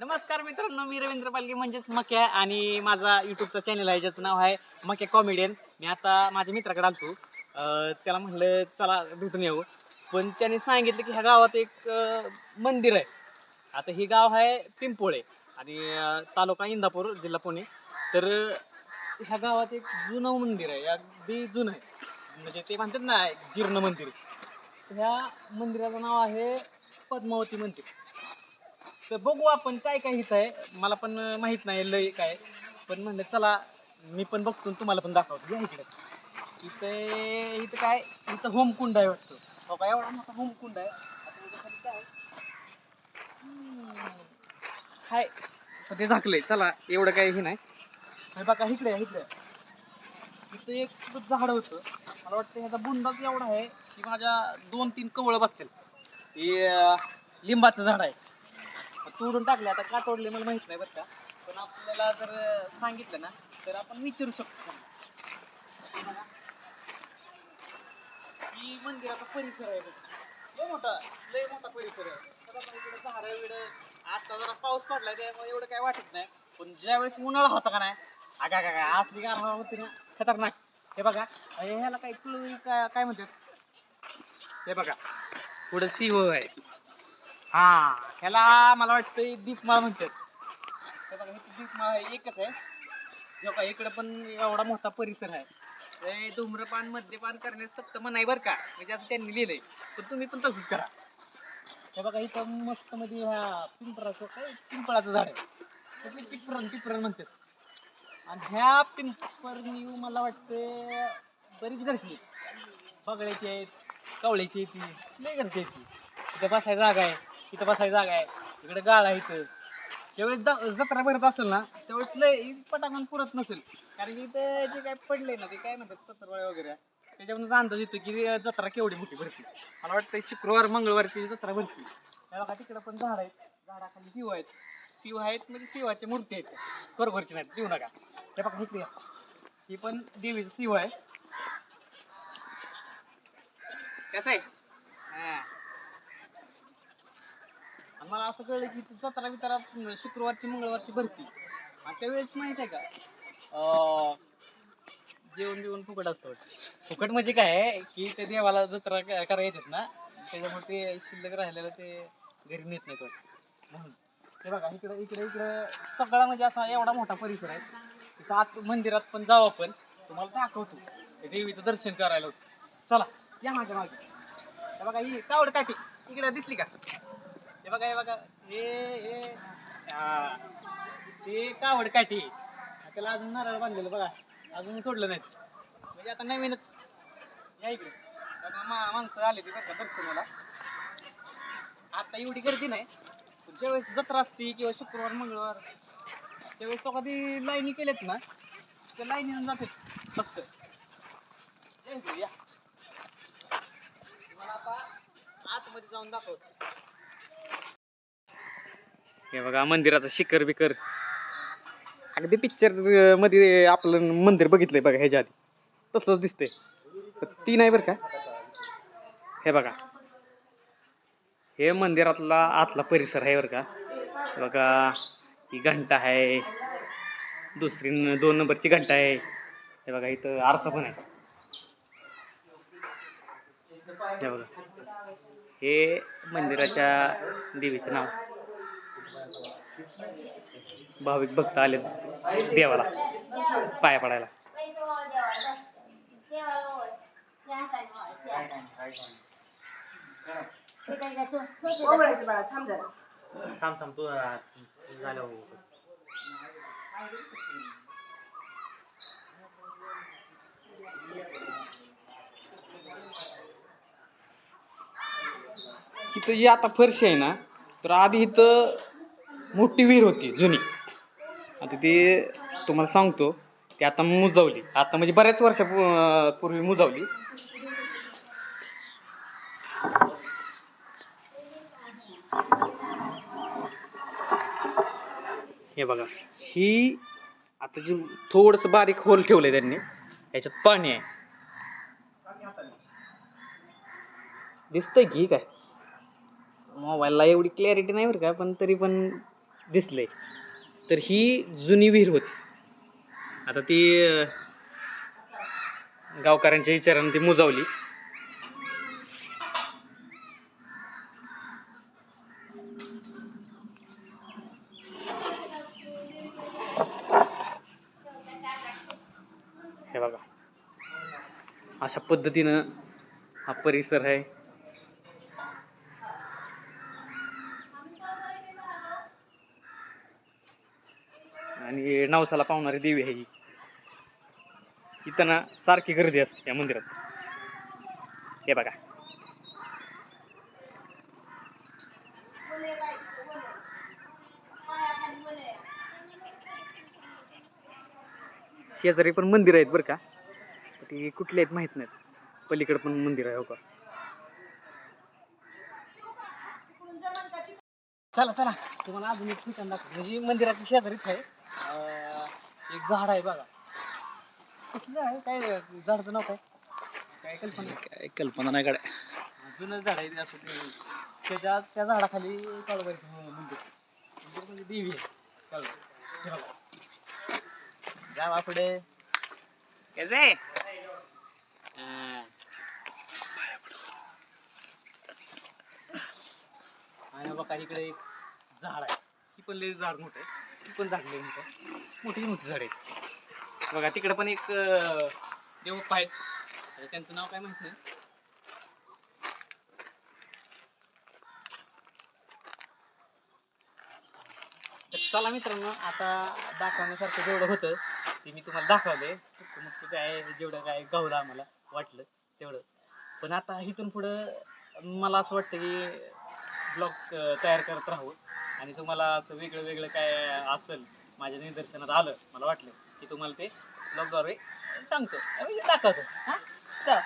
नमस्कार मित्रांनो मी रवींद्र पालगे म्हणजेच मक्या आणि माझा युट्यूबचा चॅनल आहे ज्याचं नाव आहे मक्या कॉमेडियन मी आता माझ्या मित्राकडे आलतो. अं, त्याला म्हणलं चला भेटून येऊ. पण त्याने सांगितलं की ह्या गावात एक अं, मंदिर आहे. आता हे गाव आहे पिंपोळे आणि अं, तालुका इंदापूर जिल्हा पुणे. तर अं, ह्या गावात एक जुनं मंदिर आहे. अगदी जुनं आहे. म्हणजे ते म्हणतात ना जीर्ण मंदिर. ह्या मंदिराचं नाव आहे पद्मावती मंदिर. तर बघू आपण काय काय इथं आहे. मला पण माहीत नाही लय काय. पण म्हणलं चला मी पण बघतो आणि तुम्हाला पण दाखवतो. या इकडे. इथे इथं काय? इथं होमकुंड आहे वाटतं. हो का? एवढा मोठा होमकुंड आहे. आता काय हम्म. हाय. पण ते झाकलंय. चला एवढं काही हे नाही. हे बघा इकडे आहे, इकडे आहे. इथं एक झाड होतं. मला वाटतं ह्याचा बुंदाच एवढा आहे की माझ्या दोन तीन कवळं बसतील. हे अं, लिंबाचं झाड आहे. तोडून टाकले. आता का तोडले मला माहीत नाही बरं का. पण आपल्याला जर सांगितलं ना तर आपण विचारू शकतो हे ही मंदिराचा परिसर आहे बघ. लय मोठा लय मोठा परिसर आहे. बघा पण इकडे झाडं बिडं आता जरा पाऊस पडलाय त्यामुळे एवढं काय वाटत नाही. पण ज्यावेळेस उन्हाळा होता का नाही अगा का असली गारवा होती ना खतरनाक. हे बघा. अरे ह्याला काय तुळी काय काय म्हणतात? हे बघा. पुढे सिंह आहे. हा ह्याला मला वाटतं दीपमाळ म्हणतात. हे बघा दीपमाळ आहे एकच आहे. जो का इकडे पण एवढा मोठा परिसर आहे. हे धूम्रपान मद्यपान करण्यास सक्त मनाई बरं का? म्हणजे असं त्यांनी लिहिलंय. पण तुम्ही पण तसंच करा. हे बघा इथं मस्त मध्ये ह्या पिंपळाचं काय? पिंपळाचं झाड आहे. तुम्ही पिंपरण पिंपरण म्हणतात. आणि ह्या पिंपरनी मला वाटतं बरीच घरची बगड्याची आहेत कवळ्याची आहे ती लय घरची आहे ती. इथं बसायला जागा आहे. इथं बसायची जागा आहे. इकडे गाळ आहे इथं. ज्यावेळेस द- जत्रा भरत असेल ना त्यावेळेस लय पटाकन पुरत नसेल. कारण की इथं जे काय पडले ना ते काय म्हणतात सत्तरवाळे वगैरे. त्याच्यामधून अंदाज येतो की जत्रा केवढी मोठी भरते. मला वाटतं शुक्रवार मंगळवारची जत्रा भरते. त्या बघा तिकडं पण झाड आहेत. झाडाखाली शिव आहेत. शिव आहेत म्हणजे शिवाच्या मूर्ती आहेत. खरोखरची नाहीत देऊ नका. हे बघा इकडे या. ही पण देवीचं शिव आहे. कसं आहे? हा. मला असं कळलं की ती जत्रा बित्रा शुक्रवारची मंगळवारची भरती. आणि त्यावेळेस माहीत आहे का अं, जेवण बिवण फुकट असतं वाटतं. फुकट म्हणजे काय आहे की ते देवाला जत्रा क- करायला येतात ना त्याच्यामुळे ते शिल्लक राहिलेलं ते घरी नेत नाहीत वाटतं. म्हणून. हे बघा इकडे इकडे इकडे सगळा म्हणजे असा एवढा मोठा परिसर आहे. तिथं आत मंदिरात पण जाऊ आपण तुम्हाला दाखवतो. ते देवीचं दर्शन करायला होतं. चला या माझ्या मागे. हे बघा ही तावड काठी इकडे दिसली का? हे बघा हे बघा. हे हे. हा. ते कावड काठी त्याला अजून नारळ बांधलेलं बघा. अजून सोडलं नाही म्हणजे आता नवीनच. या इकडे. बघा मा माणसं आले ते कसं दर्शनाला. आता एवढी गर्दी नाही. पण ज्यावेळेस जत्रा असते किंवा शुक्रवार मंगळवार त्यावेळेस तो कधी लाईनी केल्यात ना त्या लाईनीनं जातात फक्त. या मला या. तुम्हाला आता आतमध्ये जाऊन दाखवतो. हे बघा मंदिराचं शिखर बिकर अगदी पिक्चरमध्ये आपलं मंदिर बघितलंय बघा ह्याच्या आधी. तसंच दिसतंय. ती नाही बरं का? हे बघा. हे मंदिरातला आतला परिसर आहे बरं का? बघा ही घंटा आहे. दुसरी दोन नंबरची घंटा आहे. हे बघा इथं आरसा पण आहे. हे बघा. हे मंदिराच्या देवीचं नाव. भाविक भक्त आले देवाला पाया पडायला. थांब थांब थांब तू झालं हो. इथं जी आता फरशी आहे ना तर आधी इथं मोठी विहीर होती जुनी. आता ती तुम्हाला सांगतो ती आता मुजवली. आता म्हणजे बऱ्याच वर्षा पूर्वी मुजवली. हे बघा ही आता जी थोडस बारीक होल ठेवलंय त्यांनी याच्यात पाणी आहे. दिसतंय की काय? मोबाईलला एवढी क्लॅरिटी नाही बरं का पण तरी पण दिसले. तर ही जुनी विहीर होती. आता ती गावकऱ्यांच्या विचाराने ती मुजावली. हे बघा. अशा पद्धतीनं हा परिसर आहे. आणि नवसाला पावणारी देवी आहे ही. इथं ना सारखी गर्दी असते या मंदिरात. हे बघा. शेजारी पण मंदिर आहेत बरं का. पण ती कुठले आहेत माहीत नाहीत. पलीकडे पण मंदिर आहे हो का. चला चला. तुम्हाला अजून एक ठिकाण दाखव म्हणजे मंदिराच्या शेजारीच आहे. अं, एक झाड आहे बघा. कुठलं आहे? काय झाडाचं नाव काय काय कल्पना? काय कल्पना नाही काढ जुनं झाड आहे ते असं ते त्याच्या त्या झाडाखाली काळूबाईचं मंदिर मंदिर म्हणजे देवी आहे. काळूबाई. हे. जावा पुढे. कसे? आणि बघा इकडे एक झाड आहे. ती पण लई झाड मोठं आहे. ती पण झाड आहे मोठी मोठी झाड आहेत. बघा तिकडे पण एक अं, देवप्पा आहेत. त्यांचं नाव काय माहीत नाही. चला मित्रांनो आता दाखवण्यासारखं जेवढं होतं ते मी तुम्हाला दाखवले मग ते काय जेवढं काय गावलं आम्हाला वाटलं तेवढं. पण आता इथून पुढं मला असं वाटतं की ब्लॉग तयार करत राहू. आणि तुम्हाला असं वेगळं वेगळं काय असेल माझ्या निदर्शनात आलं मला वाटलं की तुम्हाला ते ब्लॉगद्वारे सांगतो. दाखवतो. हां? चल.